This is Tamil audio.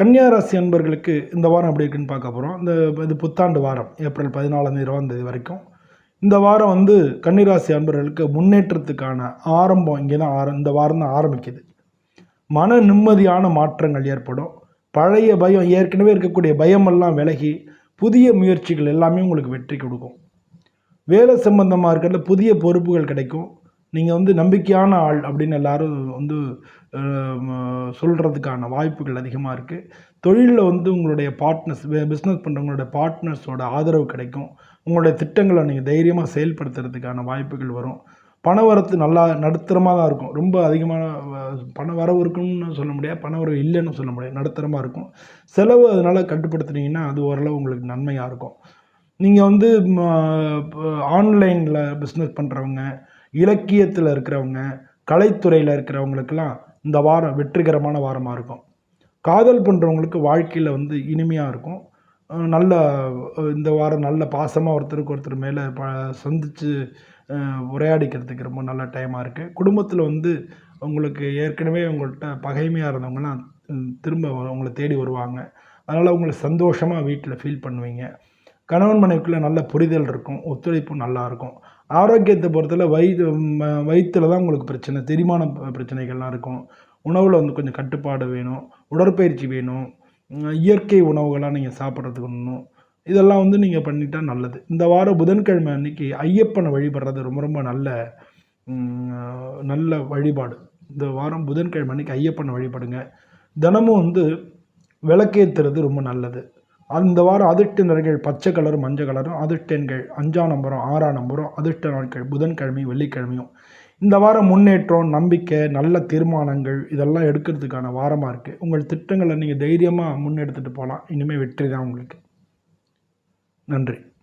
கன்னியாராசி அன்பர்களுக்கு இந்த வாரம் எப்படி இருக்குன்னு பார்க்க போகிறோம் இந்த இது புத்தாண்டு வாரம். ஏப்ரல் பதினாலாம் இருபதாந்தேதி வரைக்கும். இந்த வாரம் வந்து கன்னிராசி அன்பர்களுக்கு முன்னேற்றத்துக்கான ஆரம்பம் இங்கே தான் ஆர இந்த வாரம் தான் ஆரம்பிக்குது. மன நிம்மதியான மாற்றங்கள் ஏற்படும். பழைய பயம் ஏற்கனவே இருக்கக்கூடிய பயமெல்லாம் விலகி புதிய முயற்சிகள் எல்லாமே உங்களுக்கு வெற்றி கொடுக்கும். வேலை சம்பந்தமாக இருக்கிறதுல புதிய பொறுப்புகள் கிடைக்கும். நீங்கள் வந்து நம்பிக்கையான ஆள் அப்படின்னு எல்லாரும் வந்து சொல்கிறதுக்கான வாய்ப்புகள் அதிகமாக இருக்குது தொழிலில் வந்து உங்களுடைய பார்ட்னர்ஸ் பிஸ்னஸ் பண்ணுறவங்களுடைய பார்ட்னர்ஸோட ஆதரவு கிடைக்கும். உங்களுடைய திட்டங்களை நீங்கள் தைரியமாக செயல்படுத்துறதுக்கான வாய்ப்புகள் வரும். பண வரத்து நல்லா நடுத்தரமாக தான் இருக்கும். ரொம்ப அதிகமான பண வரவு இருக்குன்னு சொல்ல முடியாது. பண வரவு இல்லைன்னு சொல்ல முடியாது. நடுத்தரமாக இருக்கும். செலவு அதனால் கட்டுப்படுத்துனீங்கன்னா அது ஓரளவு உங்களுக்கு நன்மையாக இருக்கும். நீங்கள் வந்து ஆன்லைனில் பிஸ்னஸ் பண்ணுறவங்க இலக்கியத்தில் இருக்கிறவங்க கலைத்துறையில் இருக்கிறவங்களுக்கெல்லாம் இந்த வாரம் வெற்றிகரமான வாரமாக இருக்கும். காதல் பண்ணுறவங்களுக்கு வாழ்க்கையில் வந்து இனிமையாக இருக்கும். நல்ல இந்த வாரம் நல்ல பாசமாக ஒருத்தருக்கு ஒருத்தர் மேலே ப சந்தித்து உரையாடிக்கிறதுக்கு ரொம்ப நல்ல டைமாக இருக்குது குடும்பத்தில் வந்து உங்களுக்கு ஏற்கனவே உங்கள்கிட்ட பகைமையாக இருந்தவங்கலாம் திரும்ப உங்களை தேடி வருவாங்க. அதனால் உங்களை சந்தோஷமாக வீட்டில் ஃபீல் பண்ணுவீங்க. கணவன் மனைவிக்குள்ளே நல்ல புரிதல் இருக்கும் ஒத்துழைப்பு நல்லாயிருக்கும் ஆரோக்கியத்தை பொறுத்தல வயிறு ம- தான் உங்களுக்கு பிரச்சனை தெரிமான பிரச்சனைகள்லாம் இருக்கும். உணவில் வந்து கொஞ்சம் கட்டுப்பாடு வேணும் உடற்பயிற்சி வேணும் இயற்கை உணவுகளாக நீங்கள் சாப்பிட்றதுக்கு ஒன்றும் இதெல்லாம் வந்து நீங்கள் பண்ணிட்டா நல்லது. இந்த வாரம் புதன்கிழமை அன்னைக்கு ஐயப்பனை வழிபடுறது ரொம்ப ரொம்ப நல்ல நல்ல வழிபாடு. இந்த வாரம் புதன்கிழமை அன்னைக்கு ஐயப்பனை வழிபடுங்க. தினமும் வந்து விளக்கேற்றுறது ரொம்ப நல்லது. அந்த வாரம் அதிர்ஷ்ட நிறங்கள் பச்சை கலரும் மஞ்சள் கலரும் அதிர்ஷ்ட எண்கள் அஞ்சாம் நம்பரும் ஆறாம் நம்பரும் அதிர்ஷ்ட நாட்கள் புதன்கிழமையும் வெள்ளிக்கிழமையும். இந்த வாரம் முன்னேற்றம் நம்பிக்கை நல்ல தீர்மானங்கள் இதெல்லாம் எடுக்கிறதுக்கான வாரமாக இருக்குது உங்கள் திட்டங்களை நீங்கள் தைரியமாக முன்னெடுத்துகிட்டு போகலாம். இனிமேல் வெற்றி தான் உங்களுக்கு. நன்றி.